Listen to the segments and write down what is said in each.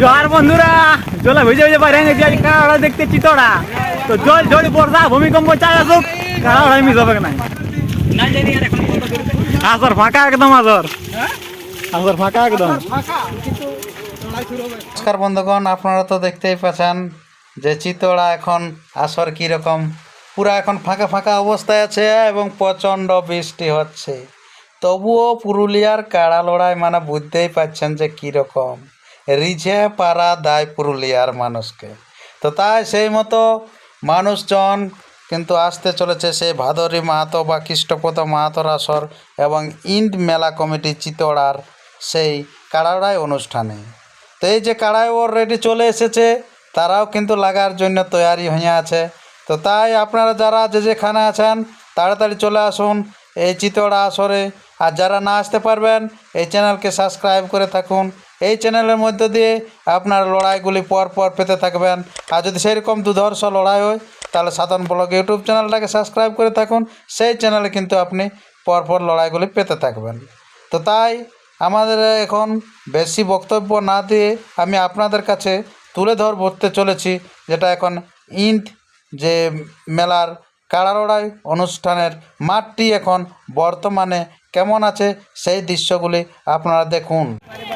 জোহার বন্ধুরা, জলে ভেজে ভিজে বাইরে গেছি আজ কাড়া দেখতে চিতড়া তো জল জল বর্ষা, ভূমিকম্প চাই আসুক, কাড়া মিস হবে না আসর ফাঁকা একদম আসর। আসর ফাঁকা একদম। নমস্কার বন্ধুগণ, আপনারা তো দেখতেই পাচ্ছেন যে চিতড়া এখন আসর কীরকম। পুরা এখন ফাঁকা ফাঁকা অবস্থায় আছে এবং প্রচণ্ড বৃষ্টি হচ্ছে। তবুও পুরুলিয়ার কাড়া লড়াই মানে বুঝতেই পারছেন যে কীরকম। রিঝে পাড়া দায় পুরুলিয়ার মানুষকে। তো তাই সেই মতো মানুষজন কিন্তু আসতে চলেছে সেই ভাদরী মাহাতো বা কৃষ্ণপদ মাহাতোর আসর এবং ইন্ড মেলা কমিটি চিতড়ার সেই কাড়াড়াই অনুষ্ঠানে। তো এই যে কাড়াই অলরেডি চলে এসেছে, তারাও কিন্তু লাগার জন্য তৈয়ারি হয়ে আছে। তো তাই আপনারা যারা যে যেখানে আছেন, তাড়াতাড়ি চলে আসুন এই চিতড়া আসরে। আর যারা না আসতে পারবেন, এই চ্যানেলকে সাবস্ক্রাইব করে থাকুন। এই চ্যানেলের মধ্য দিয়ে আপনার লড়াইগুলি পর পর পেতে থাকবেন। আর যদি সেরকম দুধর্ষ লড়াই হয়, তাহলে সাধারণ ব্লগ ইউটিউব চ্যানেলটাকে সাবস্ক্রাইব করে থাকুন। সেই চ্যানেলে কিন্তু আপনি পরপর লড়াইগুলি পেতে থাকবেন। তো তাই আমাদের এখন বেশি বক্তব্য না দিয়ে আমি আপনাদের কাছে তুলে ধরতে চলেছি, যেটা এখন ইন্ট যে মেলার কাড়ালড়াই অনুষ্ঠানের মাঠটি এখন বর্তমানে কেমন আছে, সেই দৃশ্যগুলি আপনারা দেখুন।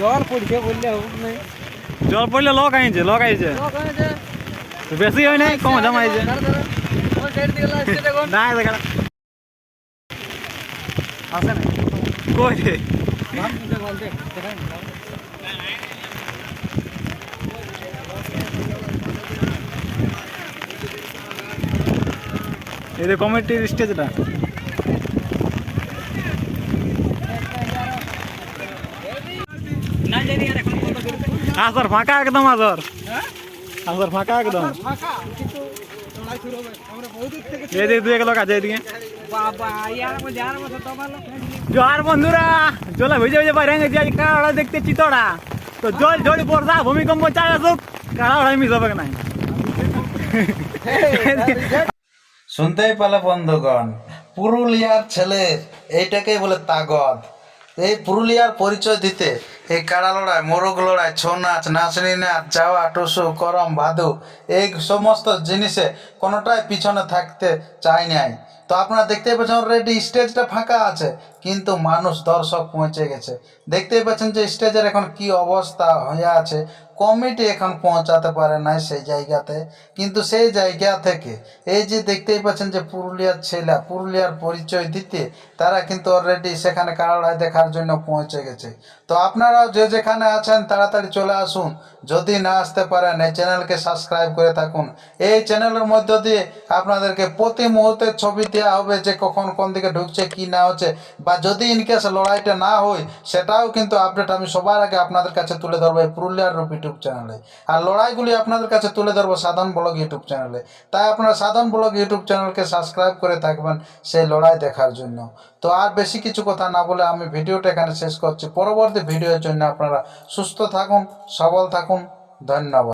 জল পড়ছে বললে নাই জল পড়লে লক আইছে লক আইছে। বেশি হয় নাই কম জমা আইছে। না দেখা আসে না? কই রে? এই কমিটির স্টেজটা না জানি আর এখন কত আসর ফাঁকা একদম আসর আসর ফাঁকা একদম। ফাঁকা কিন্তু লড়াই শুরু হবে। আমরা বহু দূর থেকে এদিকে দুই এক লোক আছে এদিকে। জোহার বন্ধুরা জলে ভিজে ভিজে বাইরে গেছি আজ কাড়া দেখতে চিতড়া। তো জল জল বর্ষা ভূমিকম্প চাই আসুক। কাড়া মিস হবে না শুনতেই পেলে বন্ধুগণ পুরুলিয়ার ছেলে এইটাকেই বলে তাগদ। এই পুরুলিয়ার পরিচয় দিতে এই কাড়া লড়াই, মোরগ লড়াই, ছৌ নাচ, নাচনি নাচ, যাওয়া, টুসু, করম, ভাদু, এই সমস্ত জিনিসে কোনোটাই পিছনে থাকতে চাই নাই। তো আপনারা দেখতেই পাচ্ছেন অলরেডি স্টেজটা ফাঁকা আছে, কিন্তু মানুষ দর্শক পৌঁছে গেছে। দেখতেই পাচ্ছেন যে স্টেজের এখন কি অবস্থা হয়ে আছে। কমিটি এখন পৌঁছাতে পারে নাই সেই জায়গাতে। কিন্তু সেই জায়গা থেকে এই যে দেখতেই পাচ্ছেন যে পুরুলিয়ার ছেলে, পুরুলিয়ার পরিচয় দিতে তারা কিন্তু অলরেডি সেখানে কারাড়ায় দেখার জন্য পৌঁছে গেছে। তো আপনারাও যে যেখানে আছেন তাড়াতাড়ি চলে আসুন। যদি না আসতে পারেন, এই চ্যানেলকে সাবস্ক্রাইব করে থাকুন। এই চ্যানেলের মধ্য দিয়ে আপনাদেরকে প্রতি মুহূর্তে ছবি দেওয়া হবে যে কখন কোন দিকে ঢুকছে, কি না হচ্ছে। বা যদি ইনকেস লড়াইটা না হয়, সেটাও কিন্তু আপডেট আমি সবার আগে আপনাদের কাছে তুলে ধরবো এই পুরুলিয়ার রূপ ইউটিউব চ্যানেলে আর লড়াইগুলি আপনাদের কাছে তুলে ধরবো সাধারণ ব্লগ ইউটিউব চ্যানেলে তাই আপনারা সাধারণ ব্লগ ইউটিউব চ্যানেলকে সাবস্ক্রাইব করে থাকবেন সেই লড়াই দেখার জন্য। তো আর বেশি কিছু কথা না বলে আমি ভিডিওটা এখানে শেষ করছি। পরবর্তী ভিডিওর জন্য আপনারা সুস্থ থাকুন, সবল থাকুন। ধন্যবাদ।